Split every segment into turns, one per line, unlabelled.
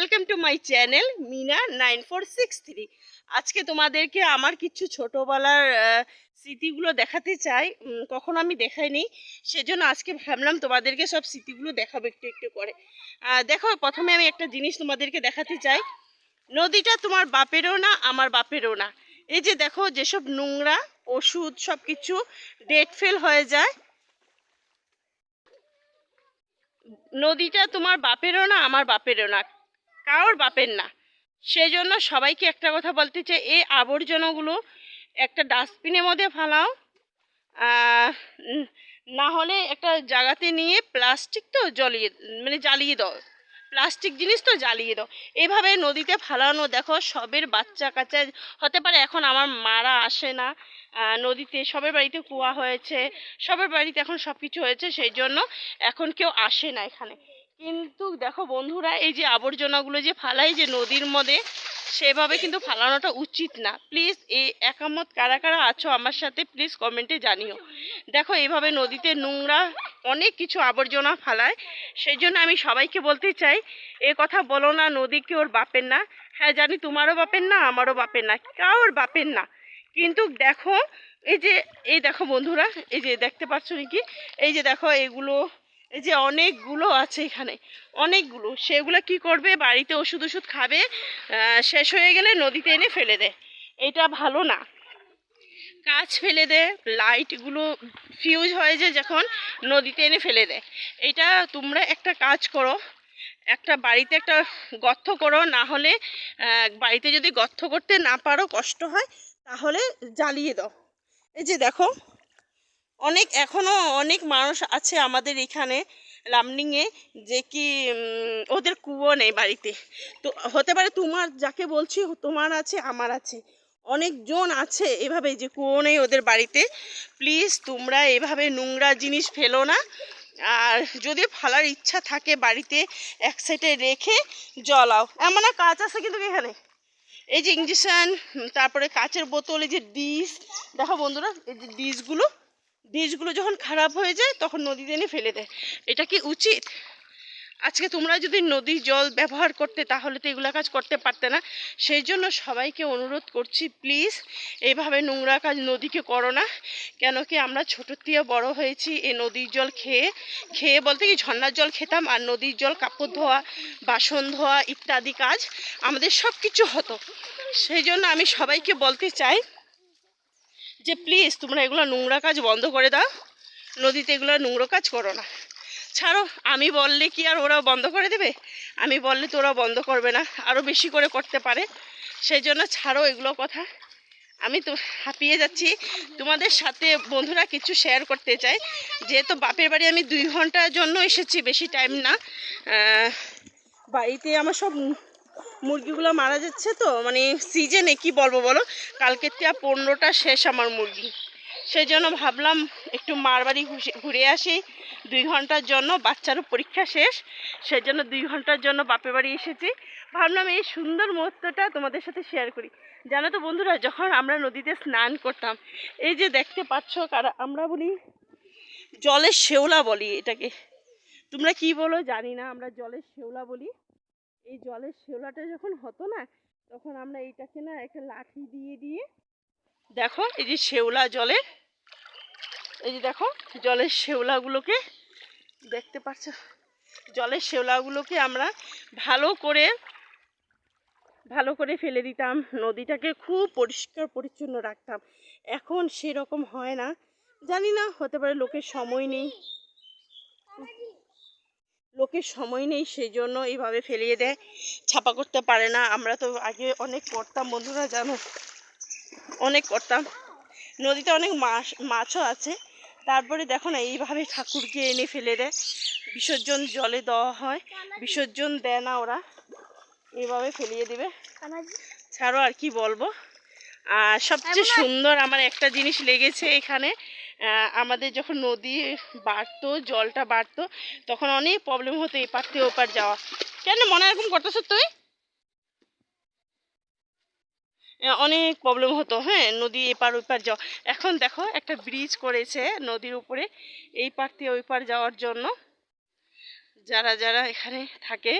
Welcome to my channel Mina nine four six three আজকে তোমাদেরকে আমার কিছু ছোটোবেলার স্মৃতিগুলো দেখাতে চাই। কখনো আমি দেখাইনি, সেজন্য আজকে ভাবলাম তোমাদেরকে সব স্মৃতিগুলো দেখাবো একটু একটু করে। দেখো, প্রথমে আমি একটা জিনিস তোমাদেরকে দেখাতে চাই। নদীটা তোমার বাপেরও না, আমার বাপেরও না। এই যে দেখো, যেসব নোংরা, ওষুধ সব কিছু ডেট ফেল হয়ে যায়। নদীটা তোমার বাপেরও না, আমার বাপেরও না। কারোর বাপের না। সেই জন্য সবাইকে একটা কথা বলতে চাই, এই আবর্জনাগুলো একটা ডাস্টবিনের মধ্যে ফালাও না হলে একটা জায়গাতে নিয়ে প্লাস্টিক তো জ্বলিয়ে মানে জ্বালিয়ে দাও। প্লাস্টিক জিনিস তো জ্বালিয়ে দাও। এভাবে নদীতে ফালানো, দেখো সবের বাচ্চা কাচ্চা, হতে পারে এখন আমার মারা আসে না নদীতে সবের বাড়িতে কুয়া হয়েছে, সবের বাড়িতে এখন সব কিছু হয়েছে সেই জন্য এখন কেউ আসে না এখানে। কিন্তু দেখো বন্ধুরা, এই যে আবর্জনাগুলো যে ফালাই যে নদীর মধ্যে, সেভাবে কিন্তু ফালানোটা উচিত না। প্লিজ এই একামত কারা কারা আছো আমার সাথে প্লিজ কমেন্টে জানিও। দেখো, এইভাবে নদীতে নোংরা অনেক কিছু আবর্জনা ফালায়। সেই জন্য আমি সবাইকে বলতে চাই, এ কথা বলো না, নদী কি ওর বাপের না? হ্যাঁ জানি তোমারও বাপের না, আমারও বাপের না, কারোর বাপের না। কিন্তু দেখো, এই যে, এই দেখো বন্ধুরা, এই যে দেখতে পাচ্ছ নাকি? এই যে দেখো, এগুলো এই যে অনেকগুলো আছে এখানে, অনেকগুলো। সেগুলো কি করবে? বাড়িতে ওষুধ ওষুধ খাবে শেষ হয়ে গেলে নদীতে এনে ফেলে দেয়। এটা ভালো না। কাজ ফেলে দেয়, লাইটগুলো ফিউজ হয়ে যায় যখন নদীতে এনে ফেলে দেয়। এটা তোমরা একটা কাজ করো, একটা বাড়িতে একটা গর্ত করো, না হলে বাড়িতে যদি গর্ত করতে না পারো, কষ্ট হয়, তাহলে জ্বালিয়ে দাও। এই যে দেখো অনেক, এখনও অনেক মানুষ আছে আমাদের এখানে লামনিংয়ে যে কি ওদের কুয়ো নেই বাড়িতে। তো হতে পারে তোমার, যাকে বলছি, তোমার আছে, আমার আছে। অনেকজন আছে এভাবে যে কুয়ো নেই ওদের বাড়িতে। প্লিজ তোমরা এভাবে নোংরা জিনিস ফেলো না। আর যদি ফালার ইচ্ছা থাকে বাড়িতে, এক সাইডে রেখে জলাও এমন কাজ আছে কিন্তু এখানে। এই যে ইঞ্জেকশন, তারপরে কাচের বোতল, এই যে ডিশ। দেখো বন্ধুরা, এই যে ডিশগুলো ডিশগুলো যখন খারাপ হয়ে যায়, তখন নদীতে এনে ফেলে দেয়। এটা কি উচিত? আজকে তোমরা যদি নদীর জল ব্যবহার করতে, তাহলে তো এগুলো কাজ করতে পারতে না। সেই জন্য সবাইকে অনুরোধ করছি, প্লিজ এইভাবে নোংরা কাজ নদীকে করো না। কেন কি আমরা ছোটোর থেকে বড় হয়েছি, এই নদীর জল খেয়ে খেয়ে বলতে কি ঝর্ণার জল খেতাম, আর নদীর জল, কাপড় ধোয়া, বাসন ধোয়া ইত্যাদি কাজ আমাদের সব কিছু হতো। সেই জন্য আমি সবাইকে বলতে চাই যে প্লিজ তোমরা এগুলো নোংরা কাজ বন্ধ করে দাও, নদীতে এগুলো নোংরা কাজ করো না। ছাড়ো, আমি বললে কি আর ওরা বন্ধ করে দেবে? আমি বললে তো ওরা বন্ধ করবে না আরও বেশি করে করতে পারে। সেই জন্য ছাড়ো এগুলো কথা। আমি তো হাঁপিয়ে যাচ্ছি। তোমাদের সাথে বন্ধুরা কিছু শেয়ার করতে চাই। যেহেতু বাপের বাড়ি আমি দুই ঘণ্টার জন্য এসেছি, বেশি টাইম না। বাড়িতে আমার সব মুরগিগুলো মারা যাচ্ছে তো মানে সিজনে কি বলব বলো? কালকের থেকে পনেরোটা শেষ আমার মুরগি। সেই জন্য ভাবলাম একটু মার বাড়ি ঘুরে আসি। দুই ঘণ্টার জন্য বাচ্চারও পরীক্ষা শেষ। সেই জন্য দুই ঘণ্টার জন্য বাপের বাড়ি এসেছি। ভাবলাম এই সুন্দর মুহূর্তটা তোমাদের সাথে শেয়ার করি। জানো তো বন্ধুরা, যখন আমরা নদীতে স্নান করতাম, এই যে দেখতে পাচ্ছ কারা, আমরা বলি জলের শেওলা বলি এটাকে। তোমরা কি বলো? জানি না, আমরা জলের শেওলা বলি। এই জলের শেওলাটা যখন হতো না, তখন আমরা এইটাকে না একটা লাঠি দিয়ে দিয়ে দেখো এই যে শেওলা জলের এই যে দেখো জলের শেওলাগুলোকে দেখতে পাচ্ছ, জলের শেওলাগুলোকে আমরা ভালো করে ভালো করে ফেলে দিতাম, নদীটাকে খুব পরিষ্কার পরিচ্ছন্ন রাখতাম। এখন সেরকম হয় না, জানি না, হতে পারে লোকের সময় নেই। লোকের সময় নেই সেই জন্য এইভাবে ফেলিয়ে দেয়। ছাপা করতে পারে না। আমরা তো আগে অনেক করতাম বন্ধুরা জানো? অনেক করতাম। নদীতে অনেক মাছ মাছও আছে। তারপরে দেখো না এইভাবে ঠাকুরকে এনে ফেলে দেয়। বিসর্জন জলে দেওয়া হয়। বিসর্জন দেয় না ওরা। এইভাবে ফেলিয়ে দিবে। ছাড়ো আর কি বলব। আর সবচেয়ে সুন্দর আমার একটা জিনিস লেগেছে এখানে। আমাদের যখন নদী বাড়তো, জলটা বাড়তো, তখন অনেক প্রবলেম হতো এপার থেকে ওপার যাওয়া। কেন মনে এরকম করতেছ তুই? অনেক প্রবলেম হতো হ্যাঁ নদী এপার ওপার যাওয়া। এখন দেখো, একটা ব্রিজ করেছে নদীর উপরে, এই পার থেকে ওই পার যাওয়ার জন্য। যারা যারা এখানে থাকে,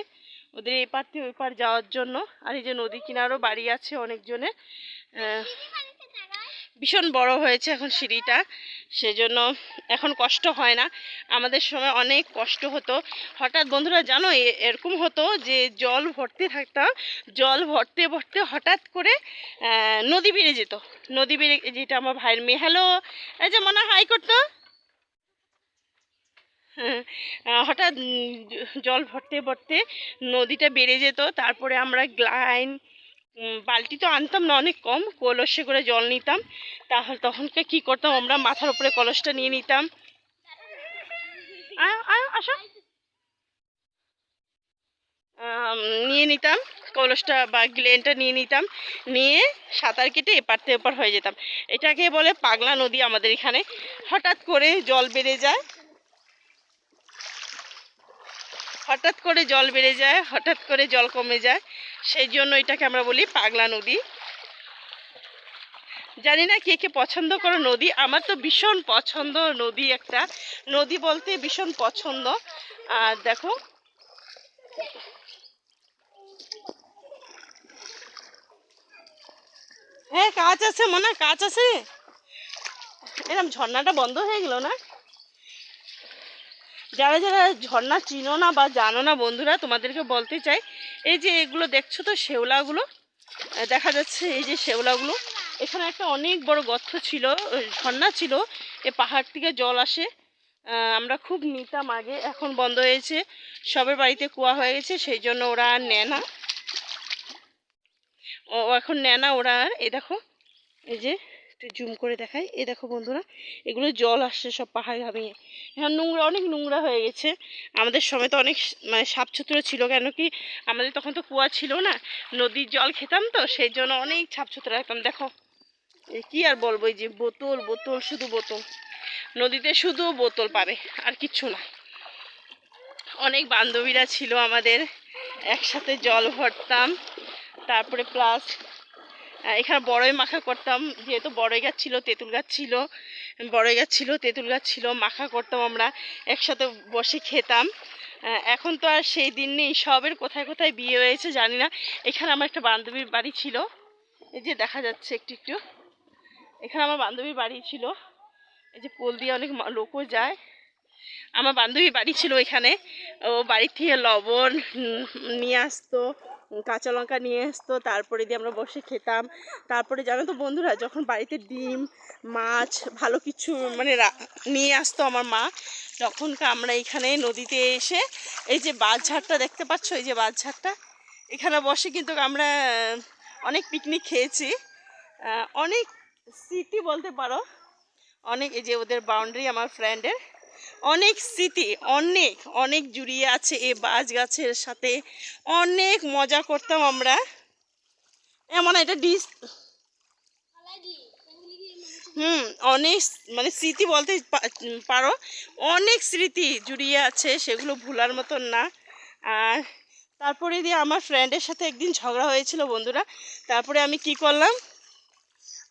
ওদের এপার থেকে ওই পার যাওয়ার জন্য। আর এই যে নদী কিনারও বাড়ি আছে অনেকজনের। ভীষণ বড় হয়েছে এখন সিঁড়িটা। সেজন্য এখন কষ্ট হয় না। আমাদের সময় অনেক কষ্ট হতো। হঠাৎ বন্ধুরা জানো এরকম হতো যে জল ভরতে থাকতাম জল ভরতে ভরতে হঠাৎ করে নদী বেড়ে যেত। নদী বেড়ে যেটা আমার ভাইয়ের মেয়ে। হ্যালো এই যে মনে হাই করতো। হ্যাঁ, হঠাৎ জল ভরতে ভরতে নদীটা বেড়ে যেত। তারপরে আমরা গ্লাইন বালতি তো আনতাম না, অনেক কম। কলসে করে জল নিতাম। তাহলে তখনকে কি করতাম, আমরা মাথার উপরে কলসটা নিয়ে নিতাম। আসো। নিয়ে নিতাম, কলসটা বা গ্লেনটা নিয়ে নিতাম। নিয়ে সাঁতার কেটে এপার থেকে এপার হয়ে যেতাম। এটাকে বলে পাগলা নদী আমাদের এখানে। হঠাৎ করে জল বেড়ে যায়। হঠাৎ করে জল বেড়ে যায়, হঠাৎ করে জল কমে যায়। সেই জন্য এটাকে আমরা বলি পাগলা নদী। জানি না কে কে পছন্দ করো নদী। আমার তো ভীষণ পছন্দ নদী একটা। নদী বলতে ভীষণ পছন্দ। আর দেখো। হ্যাঁ কাজ আছে মনে কাজ আছে। এরকম ঝর্ণাটা বন্ধ হয়ে গেল না? যারা যারা ঝর্ণা চিনো না বা জানো না বন্ধুরা, তোমাদেরকে বলতে চাই, এই যে এগুলো দেখছ তো শেওলাগুলো? দেখা যাচ্ছে এই যে শেওলাগুলো। এখানে একটা অনেক বড় গর্ত ছিল ঝর্ণা ছিল, এ পাহাড় থেকে জল আসে। আমরা খুব নিতাম আগে, এখন বন্ধ হয়েছে, সবের বাড়িতে কুয়া হয়ে গেছে, সেই জন্য ওরা আর নেয় না। ও, এখন নেয় না ওরা আর, এই দেখো, এই যে একটু জুম করে দেখাই। এই দেখো বন্ধুরা, এগুলো জল আসছে, সব পাহাড় ভাঙিয়ে এখন নোংরা, অনেক নোংরা হয়ে গেছে। আমাদের সময় তো অনেক মানে সাপ ছুতরো ছিল, কেন কি আমাদের তখন তো কুয়া ছিল না, নদীর জল খেতাম তো, সেই জন্য অনেক ছাপ ছুতরো রাখতাম। দেখো, এ কি আর বলব, এই যে বোতল বোতল, শুধু বোতল। নদীতে শুধু বোতল পাবে, আর কিচ্ছু না। অনেক বান্ধবীরা ছিল আমাদের, একসাথে জল ভরতাম, তারপরে প্লাস এখানে বড়ই মাখা করতাম, যেহেতু বড়ই গাছ ছিল, তেঁতুল গাছ ছিল, বড়ই গাছ ছিল, তেঁতুল গাছ ছিল, মাখা করতাম আমরা, একসাথে বসে খেতাম। এখন তো আর সেই দিন নেই, সবের কোথায় কোথায় বিয়ে হয়েছে জানি না। এখানে আমার একটা বান্ধবীর বাড়ি ছিল, এই যে দেখা যাচ্ছে একটু একটু। এখানে আমার বান্ধবীর বাড়ি ছিল, এই যে পোল দিয়ে অনেক লোকও যায়। আমার বান্ধবী বাড়ি ছিল এখানে, ও বাড়ি থেকে লবণ নিয়ে আসতো। কাঁচা লঙ্কা নিয়ে আসতো তারপরে দিয়ে আমরা বসে খেতাম। তারপরে জানো তো বন্ধুরা, যখন বাড়িতে ডিম, মাছ, ভালো কিছু মানে নিয়ে আসতো আমার মা তখনকার আমরা এখানে নদীতে এসে এই যে বাঁশঝাড়টা দেখতে পাচ্ছ? এই যে বাঁশঝাড়টা এখানে বসে কিন্তু আমরা অনেক পিকনিক খেয়েছি। অনেক স্মৃতি বলতে পারো। অনেক এই যে ওদের বাউন্ডারি আমার ফ্রেন্ডের অনেক স্মৃতি, অনেক অনেক জুড়িয়ে আছে এই বাজ গাছের সাথে। অনেক মজা করতাম আমরা। এমন এটা ডিস হুম, অনেক মানে স্মৃতি বলতে পারো। অনেক স্মৃতি জুড়িয়ে আছে, সেগুলো ভুলার মতন না। আর তারপরে দিয়ে আমার ফ্রেন্ডের সাথে একদিন ঝগড়া হয়েছিল বন্ধুরা। তারপরে আমি কি করলাম?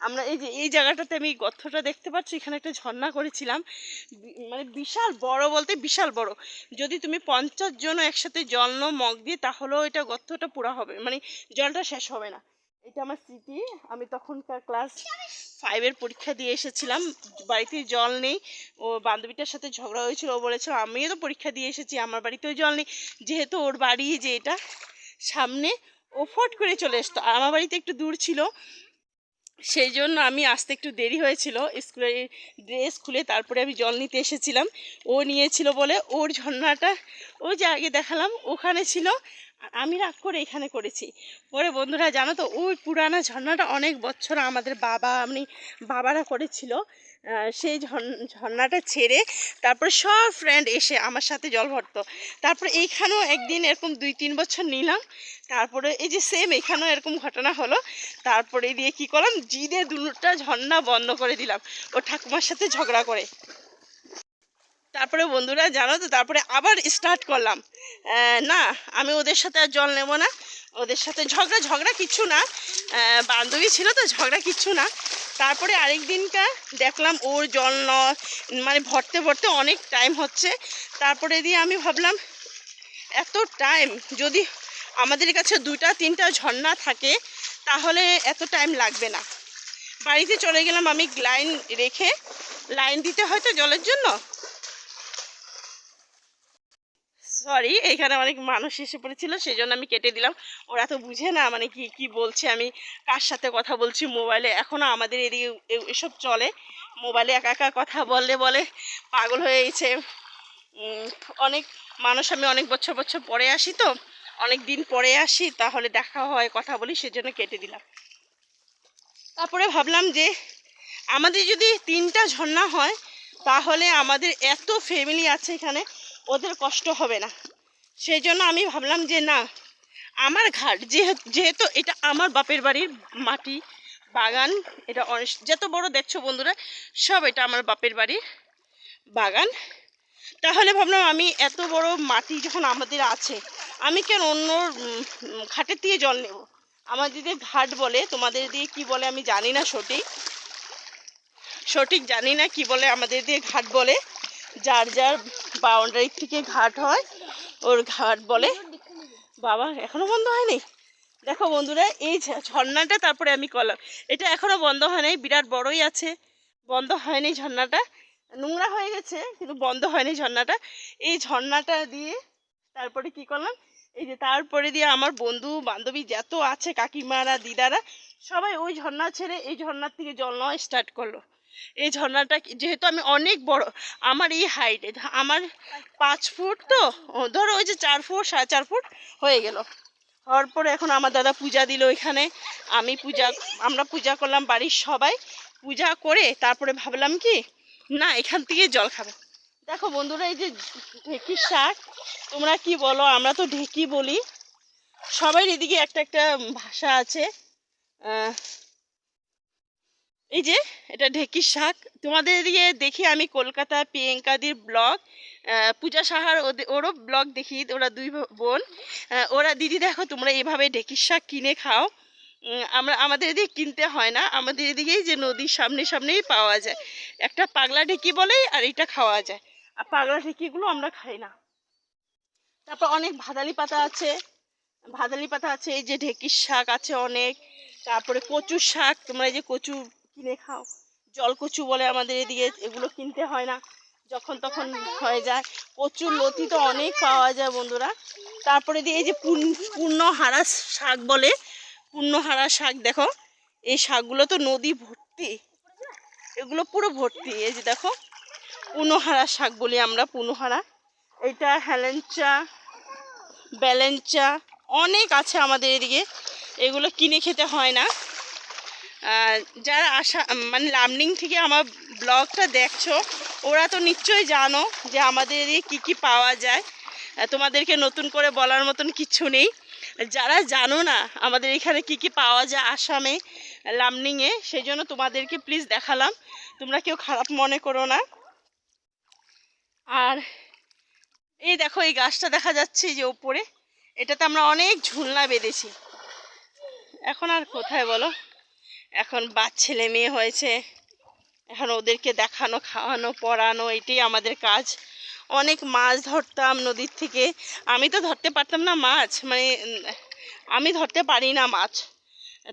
আমরা এই যে, এই জায়গাটাতে আমি গর্তটা দেখতে পাচ্ছি, এখানে একটা ঝর্ণা করেছিলাম। মানে বিশাল বড় বলতে বিশাল বড়। যদি তুমি পঞ্চাশ জন একসাথে জল মগ দিয়ে, তাহলেও এটা গর্তটা পুরা হবে। মানে জলটা শেষ হবে না। এটা আমার স্মৃতি। আমি তখনকার ক্লাস ফাইভের পরীক্ষা দিয়ে এসেছিলাম। বাড়িতে জল নেই। ও বান্ধবীটার সাথে ঝগড়া হয়েছিল। ও বলেছিল, আমিও তো পরীক্ষা দিয়ে এসেছি, আমার বাড়িতেও জল নেই। যেহেতু ওর বাড়ি যে এটা, সামনে ও ফট করে চলে আর আমার বাড়িতে একটু দূর ছিল। সেই জন্য আমি আসতে একটু দেরি হয়েছিল। স্কুলে ড্রেস খুলে তারপরে আমি জল নিতে এসেছিলাম। ও নিয়েছিল বলে ওর ঝর্ণাটা ও যে আগে দেখালাম ওখানে ছিল। আমি রাগ করে এখানে করেছি। পরে বন্ধুরা জানো তো, ওই পুরানা ঝর্ণাটা অনেক বছর আমাদের বাবা আমি বাবারা করেছিল। সেই ঝর্ণ- ঝর্ণাটা ছেড়ে তারপরে সব ফ্রেন্ড এসে আমার সাথে জল ভরতো। তারপরে এইখানেও একদিন এরকম দুই তিন বছর নিলাম। তারপরে এই যে সেম এখানেও এরকম ঘটনা হলো। তারপরে দিয়ে কি করলাম? জিদে দুটা ঝর্ণা বন্ধ করে দিলাম। ও ঠাকুমার সাথে ঝগড়া করে। তারপরে বন্ধুরা জানো তো, তারপরে আবার স্টার্ট করলাম। না, আমি ওদের সাথে আর জল নেব না। ওদের সাথে ঝগড়া ঝগড়া কিছু না। বান্ধবী ছিল তো, ঝগড়া কিছু না। তারপরে আরেক দিনটা দেখলাম ওর জল মানে ভরতে ভরতে অনেক টাইম হচ্ছে। তারপরে দিয়ে আমি ভাবলাম, এত টাইম যদি আমাদের কাছে দুটা তিনটা ঝর্ণা থাকে, তাহলে এত টাইম লাগবে না। বাড়িতে চলে গেলাম আমি লাইন রেখে। লাইন দিতে হয়তো জলের জন্য? সরি এখানে অনেক মানুষ এসে পড়েছিল সেই জন্য আমি কেটে দিলাম। ওরা তো বুঝে না মানে কি কি বলছে, আমি কার সাথে কথা বলছি মোবাইলে এখনও আমাদের এদিকে এসব চলে। মোবাইলে একা একা কথা বললে বলে পাগল হয়ে গেছে। অনেক মানুষ, আমি অনেক বছর বছর পরে আসি তো, অনেক দিন পরে আসি, তাহলে দেখা হয়, কথা বলি, সেজন্য কেটে দিলাম। তারপরে ভাবলাম যে, আমাদের যদি তিনটা ঝর্ণা হয়, তাহলে আমাদের এত ফ্যামিলি আছে এখানে ওদের কষ্ট হবে না। সেই জন্য আমি ভাবলাম যে না, আমার ঘাট যেহেতু এটা আমার বাপের বাড়ির মাটি, বাগান, এটা অনেক- যত বড় দেখছ বন্ধুরা, সব এটা আমার বাপের বাড়ির বাগান। তাহলে ভাবলাম আমি এত বড় মাটি যখন আমাদের আছে, আমি কেন অন্য ঘাটের দিয়ে জল নেব? আমার দিকে ঘাট বলে, তোমাদের দিয়ে কি বলে আমি জানি না সঠিক। সঠিক জানি না কি বলে আমাদের দিয়ে ঘাট বলে। যার যার বাউন্ডারি থেকে ঘাট হয়, ওর ঘাট বলে। বাবা, এখনও বন্ধ হয়নি? দেখো বন্ধুরা, এই ঝর্ণাটা তারপরে আমি করলাম। এটা এখনও বন্ধ হয় নাই বিরাট বড়ই আছে। বন্ধ হয়নি ঝর্ণাটা। নোংরা হয়ে গেছে, কিন্তু বন্ধ হয়নি ঝর্ণাটা। এই ঝর্ণাটা দিয়ে তারপরে কি করলাম? এই যে তারপরে দিয়ে আমার বন্ধু, বান্ধবী যত আছে, কাকিমারা, দিদারা, সবাই ওই ঝর্ণা ছেড়ে এই ঝর্ণার থেকে জল নেওয়া স্টার্ট করল। এই ঝর্ণাটা যেহেতু আমি অনেক বড়, আমার এই হাইটে আমার পাঁচ ফুট তো ধরো ওই যে চার ফুট, সাড়ে চার ফুট হয়ে গেল। হওয়ার পরে এখন আমার দাদা পূজা দিল ওইখানে আমি পূজা, আমরা পূজা করলাম বাড়ির সবাই, পূজা করে তারপরে ভাবলাম কি, না, এখান থেকে জল খাব। দেখো বন্ধুরা, এই যে ঢেকির শাক, তোমরা কি বলো, আমরা তো ঢেকি বলি। সবাই এদিকে একটা একটা ভাষা আছে এই যে, এটা ঢেকির শাক। তোমাদের এদিকে দেখি আমি কলকাতা প্রিয়াঙ্কাদির ব্লগ পূজা সাহার ওরও ব্লগ দেখি, ওরা দুই বোন। ওরা, দিদি দেখো, তোমরা এভাবে ঢেকির শাক কিনে খাও। আমরা, আমাদের এদিকে কিনতে হয় না, আমাদের এদিকেই যে নদীর সামনে, সামনেই পাওয়া যায়। একটা পাগলা ঢেকি বলে আর এটা খাওয়া যায়। আর পাগলা ঢেকিগুলো আমরা খাই না। তারপর অনেক ভাদালি পাতা আছে। ভাদালি পাতা আছে, এই যে ঢেকির শাক আছে অনেক। তারপরে কচুর শাক, তোমরা এই যে কচু কিনে খাও। জল কচু বলে আমাদের এদিকে এগুলো কিনতে হয় না। যখন তখন হয়ে যায়। কচুর লতি তো অনেক পাওয়া যায় বন্ধুরা। তারপরে দিয়ে এই যে পূর্ণ, পূর্ণহারা শাক বলে, পূর্ণহারা শাক দেখো। এই শাকগুলো তো নদী ভর্তি। এগুলো পুরো ভর্তি। এই যে দেখো, পূর্ণহারা শাক বলি আমরা, পূর্ণহারা। এটা হেলেঞ্চা, ব্যালেঞ্চা, অনেক আছে আমাদের এদিকে। এগুলো কিনে খেতে হয় না। যারা আসা মানে লামনিং থেকে আমার ব্লগটা দেখছ, ওরা তো নিশ্চয়ই জানো যে আমাদের কী কী পাওয়া যায়। তোমাদেরকে নতুন করে বলার মতন কিছু নেই। যারা জানো না আমাদের এখানে কি কি পাওয়া যায় আসামে লামনিংয়ে সেই জন্য তোমাদেরকে প্লিজ দেখালাম। তোমরা কেউ খারাপ মনে করো না। আর এই দেখো, এই গাছটা দেখা যাচ্ছে যে ওপরে। এটাতে আমরা অনেক ঝুলনা বেঁধেছি। এখন আর কোথায় বলো? এখন বাদ ছেলে মেয়ে হয়েছে। এখন ওদেরকে দেখানো, খাওয়ানো, পড়ানো, এটাই আমাদের কাজ। অনেক মাছ ধরতাম নদীর থেকে। আমি তো ধরতে পারতাম না মাছ মানে আমি ধরতে পারি না মাছ।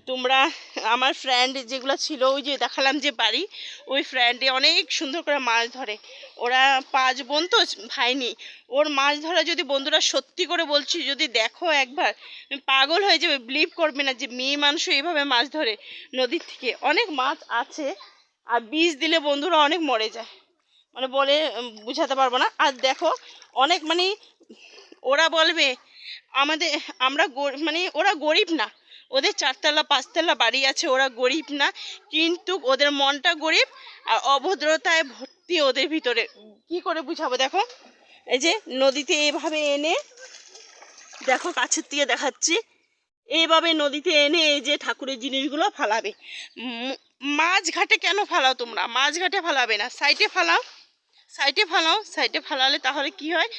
তোমরা আমার ফ্রেন্ড যেগুলো ছিল, ওই যে দেখালাম যে বাড়ি, ওই ফ্রেন্ডে অনেক সুন্দর করে মাছ ধরে। ওরা পাঁচ বোন তো, ভাইনি। ওর মাছ ধরা যদি বন্ধুরা সত্যি করে বলছি, যদি দেখো একবার, পাগল হয়ে যাবে বিলিভ করবে না যে মেয়ে মানুষ এইভাবে মাছ ধরে নদীর থেকে। অনেক মাছ আছে, আর বীজ দিলে বন্ধুরা অনেক মরে যায়। মানে বলে, বুঝাতে পারব না। আর দেখো, অনেক মানে ওরা বলবে, আমাদের, আমরা মানে ওরা গরিব না। ওদের চারতলা পাঁচতলা বাড়ি আছে ওরা গরিব না কিন্তু ওদের মনটা গরিব আর অভদ্রতায় ভর্তি ওদের ভিতরে। কি করে বুঝাবো দেখো? এই যে নদীতে এভাবে এনে দেখো কাছের থেকে দেখাচ্ছি এইভাবে নদীতে এনে এই যে ঠাকুরের জিনিসগুলো ফালাবে। উম, মাছ ঘাটে কেন ফালাও তোমরা? মাছ ঘাটে ফালাবে না সাইডে ফালাও। সাইডে ফালাও, সাইডে ফালালে তাহলে কি হয়?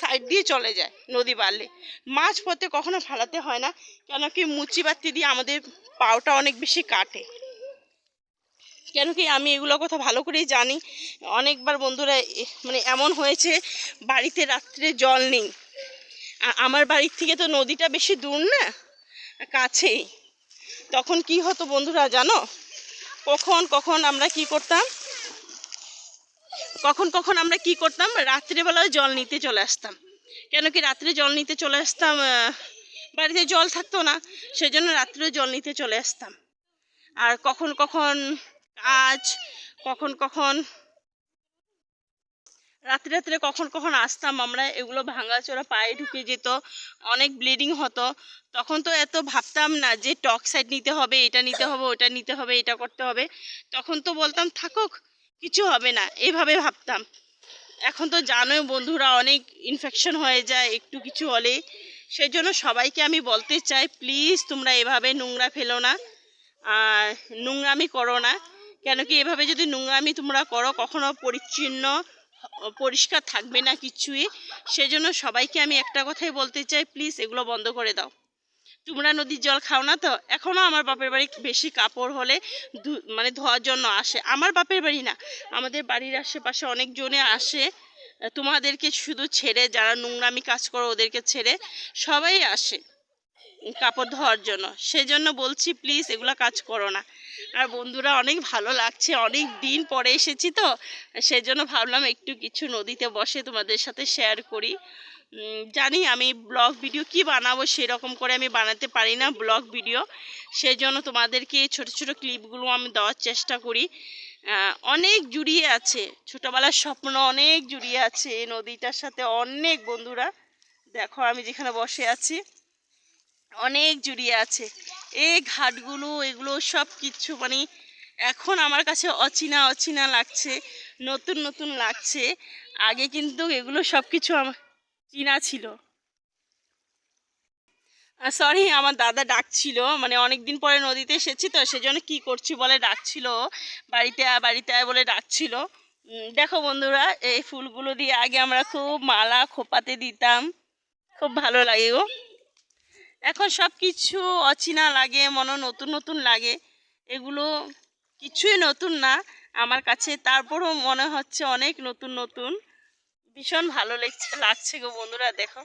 সাইড দিয়ে চলে যায় নদী বাড়লে। মাছ পথে কখনো ফালাতে হয় না কেন কি মুচি বাতি দিয়ে আমাদের পাওটা অনেক বেশি কাটে। কেন কি আমি এগুলো কথা ভালো করেই জানি। অনেকবার বন্ধুরা মানে এমন হয়েছে, বাড়িতে রাত্রে জল নেই। আমার বাড়ির থেকে তো নদীটা বেশি দূর না, কাছেই। তখন কি হতো বন্ধুরা জানো? কখন কখন আমরা কি করতাম? কখন কখন আমরা কি করতাম? রাত্রেবেলায় জল নিতে চলে আসতাম। কেন কি রাত্রে জল নিতে চলে আসতাম বাড়িতে জল থাকতো না, সেজন্য রাত্রে জল নিতে চলে আসতাম। আর কখন কখন কাজ, কখন কখন রাত্রে রাত্রে কখন কখন আসতাম আমরা, এগুলো ভাঙাচোরা পায়ে ঢুকে যেত, অনেক ব্লিডিং হতো। তখন তো এত ভাবতাম না যে টক সাইড নিতে হবে, এটা নিতে হবে, ওটা নিতে হবে, এটা করতে হবে। তখন তো বলতাম, থাকুক কিছু হবে না, এভাবে ভাবতাম। এখন তো জানোই বন্ধুরা, অনেক ইনফেকশন হয়ে যায় একটু কিছু হলে। সেই জন্য সবাইকে আমি বলতে চাই প্লিজ তোমরা এভাবে নোংরা ফেলো না। আর নোংরামি করো না, কেন কি এভাবে যদি নোংরামি তোমরা করো, কখনো পরিচ্ছন্ন, পরিষ্কার থাকবে না কিছুই। সেজন্য সবাইকে আমি একটা কথাই বলতে চাই প্লিজ এগুলো বন্ধ করে দাও। তোমরা নদীর জল খাও না তো? এখনও আমার বাপের বাড়ি বেশি কাপড় হলে মানে ধোয়ার জন্য আসে। আমার বাপের বাড়ি না, আমাদের বাড়ির আশেপাশে অনেক জনে আসে তোমাদেরকে শুধু ছেড়ে, যারা নোংরামি কাজ করো ওদেরকে ছেড়ে সবাই আসে কাপড় ধোয়ার জন্য। সেজন্য বলছি প্লিজ এগুলো কাজ করো না। আর বন্ধুরা, অনেক ভালো লাগছে। অনেক দিন পরে এসেছি তো, সেজন্য ভাবলাম একটু কিছু নদীতে বসে তোমাদের সাথে শেয়ার করি। জানি আমি ব্লগ ভিডিও কি বানাবো সেরকম করে আমি বানাতে পারি না ব্লগ ভিডিও। সেই জন্য তোমাদেরকে ছোট ছোট ক্লিপগুলো আমি দেওয়ার চেষ্টা করি। অনেক জুড়িয়ে আছে, ছোটবেলার স্বপ্ন অনেক জুড়িয়ে আছে এই নদীটার সাথে অনেক বন্ধুরা। দেখো আমি যেখানে বসে আছি, অনেক জুড়িয়ে আছে। এই ঘাটগুলো, এগুলো সব কিছু মানে এখন আমার কাছে অচেনা অচেনা লাগছে, নতুন নতুন লাগছে। আগে কিন্তু এগুলো সব কিছু আমার চিনা ছিল। সরি আমার দাদা ডাকছিল মানে অনেক দিন পরে নদীতে এসেছি তো, সেজন্য কি করছি বলে ডাকছিল, বাড়িতে বাড়িতে আয় বলে ডাকছিল। দেখো বন্ধুরা, এই ফুলগুলো দিয়ে আগে আমরা খুব মালা খোপাতে দিতাম, খুব ভালো লাগে গো। এখন সব কিছু অচেনা লাগে মনে নতুন নতুন লাগে, এগুলো কিছুই নতুন না, আমার কাছে। তারপরও মনে হচ্ছে অনেক নতুন নতুন। ভীষণ ভালো লাগছে লাগছে গো বন্ধুরা দেখো।